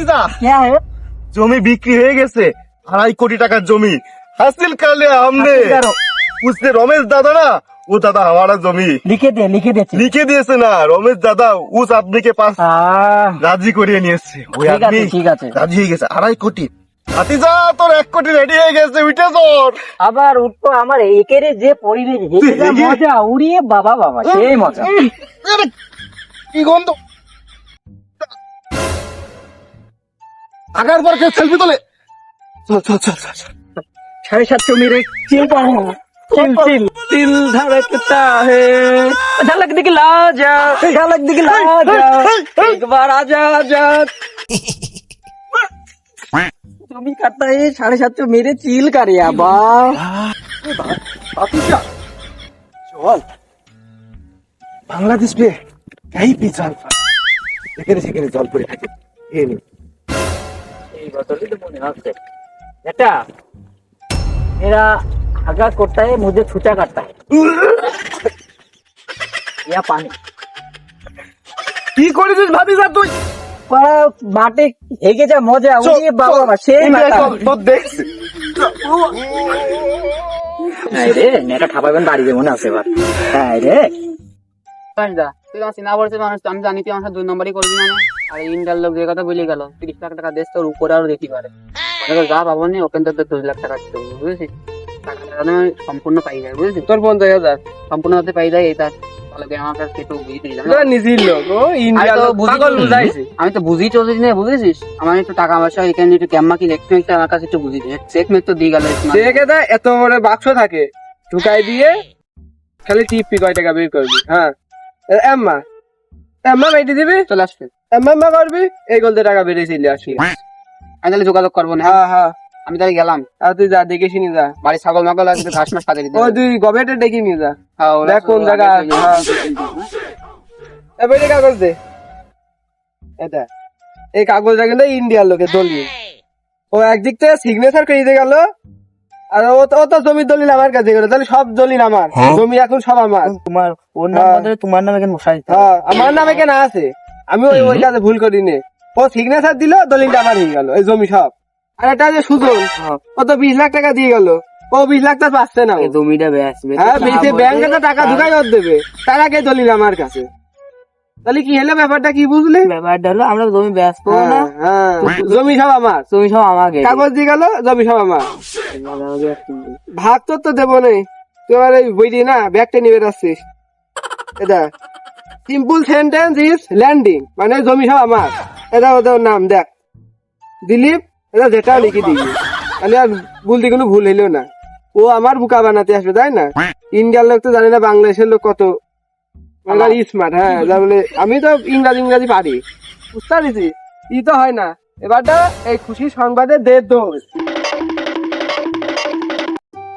ভাতিজা হ্যাঁ, হ্যাঁ। জমি বিক্রি হয়ে গেছে আড়াই কোটি টাকার জমি। হাসিল কালে আমনে। বুঝতে রমেশ দাদা না? ও দাদা আমার জমি। লিখে দিয়ে লিখে দিয়েছে। লিখে দিয়েছে না রমেশ দাদা উস আপনিকে পাস। রাজি করিয়ে নিয়েছে ওই আপনি ঠিক আছে। রাজি হয়ে গেছে আড়াই কোটি। ভাতিজা তোর এক কোটি রেডি হয়ে গেছে উঠে তোর। আবার উঠবো আমার একের যে পরিবেশ মজা উড়িয়ে বাবা বাবা সেই মজা। কি গন্ধ? আগার পর কেউ সেলফি তোলে। চল চল চল চল সাড়ে সাতশো মেরে চিল পার চিল চিল। চিল ধড়কতা হে। ঝলক দিখলা যা। ঝলক দিখলা যা। একবার যা তুমি সাড়ে সাতশো মেরে চিল কারে আবা। চল। বাংলাদেশ পে এই পি এখানে সেখানে জল পড়ে থাকে। এ এই बोतल तो मुझे हंसते बेटा मेरा हगा करता है मुझे छूचा करता है या पानी কি করেছিস ভাতিজা তুই পাড়া মাঠে হেগে যা মজা চল, ওরে বাবা চল, বাবা সেই ইন্ডিয়া মাথা চল, তোর দেখছি হ্যাঁ রে নেটা খাপাবেন বাড়ি যাবো না এবার হ্যাঁ রে দা তুই আমার চিনা মানুষ আমি জানি তুই আমার দুই নম্বরই করবি না আর ইন্ডিয়ার লোক যে কথা বলে গেল তিরিশ লাখ টাকা দেশ তোর উপরে আরও দিতে পারে। যা পাবো নি ওখান থেকে দুই লাখ টাকা দিতে বুঝেছিস? সম্পূর্ণ পাই যায় তোর পঞ্চাশ হাজার। সম্পূর্ণ হতে পাই যায় এটা আমি তো বুঝি চলছি না বুঝেছিস? আমার একটু টাকা পয়সা এখানে একটু ক্যাম্মা কি হচ্ছে আমার কাছে একটু বুঝিয়ে চেক মেক তো দিয়ে গেল এত বড় বাক্স থাকে। ঢুকাই দিয়ে খালি টিপি কয় টাকা বের করবি হ্যাঁ? এম্মা। এম্মা বেটি দিবি? চলে আসবে এম্মা এম্মা করবি? এই গলতে টাকা বেরিয়ে চলে আসবি আমি তাহলে যোগাযোগ করব না। হ্যাঁ হ্যাঁ। আমি তাহলে গেলাম। আর তুই যা দেখে শুনি যা। বাড়ি ছাগল মাগল আছে ঘাস মাস ও তুই গবেটে ডেকে নিয়ে যা। হ্যাঁ, দেখ কোন জায়গা হ্যাঁ। এ বেটে কাগজ দে। এটা এই কাগজটা কিন্তু ইন্ডিয়ার লোকের দলিল। ও একদিক থেকে সিগনেচার করে দিতে গেল। আর ও তো ও জমির দলিল আমার কাছে গেল। তাহলে সব দলিল আমার। জমি এখন সব আমার। তোমার ওর নাম হ্যাঁ। বদলে তোমার নামে কেন মশাই হ্যাঁ আমার নামে কেন আছে? আমি ওই ওই কাজে ভুল করিনি। ও সিগনেচার দিল দলিলটা আমার হয়ে গেল এই জমি সব। আর এটা যে সুজন ও তো বিশ লাখ টাকা দিয়ে গেল। ও বিশ লাখ টাকা পাচ্ছে না জমিটা হ্যাঁ ব্যাংকে তো টাকা ঢুকাই দেবে। তার আগে দলিল আমার কাছে। তাহলে কি হলো ব্যাপারটা কি বুঝলি? ব্যাপারটা হলো আমরা জমি বেচবো না। হ্যাঁ, হ্যাঁ। জমি সব আমার। তুমি সব আমাকে। কাগজ দিয়ে গেল জমি সব আমার। ভাগ তোর তো দেবো নেই তুই আমার এই বই দিয়ে না ব্যাগটা নিয়ে এটা। সিম্পল সেন্টেন্স ইজ ল্যান্ডিং মানে জমি সব আমার। এটা ওদের নাম দেখ। দিলীপ এটা যেটা লিখে দিবি। তাহলে আর বলতে কোনো ভুল হইল না। ও আমার বুকা বানাতে আসবে তাই না? ইন্ডিয়ার লোক তো জানি না বাংলাদেশের লোক কত স্মার্ট হ্যাঁ যা বলে আমি তো ইংরাজি ইংরাজি পারি। বুঝতে পারছি ই তো হয় না। এবারটা এই খুশি সংবাদে দে দোষ।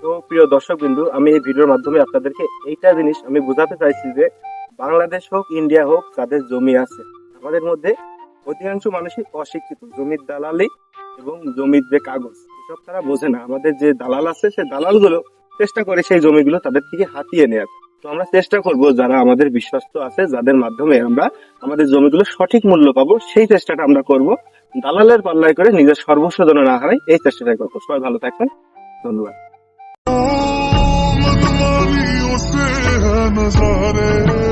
তো প্রিয় দর্শক বিন্দু আমি এই ভিডিওর মাধ্যমে আপনাদেরকে এইটা জিনিস আমি বোঝাতে চাইছি যে বাংলাদেশ হোক ইন্ডিয়া হোক তাদের জমি আছে। আমাদের মধ্যে অধিকাংশ মানুষই অশিক্ষিত জমির দালালি এবং জমির যে কাগজ এসব তারা বোঝে না। আমাদের যে দালাল আছে সেই দালালগুলো চেষ্টা করে সেই জমিগুলো তাদের থেকে হাতিয়ে নেওয়ার তো আমরা চেষ্টা করব যারা আমাদের বিশ্বস্ত আছে যাদের মাধ্যমে আমরা আমাদের জমিগুলো সঠিক মূল্য পাবো সেই চেষ্টাটা আমরা করব দালালের পাল্লায় করে নিজের সর্বস্ব যেন না হারাই এই চেষ্টাটাই করবো সবাই ভালো থাকবেন ধন্যবাদ मनमानियों से है नजारे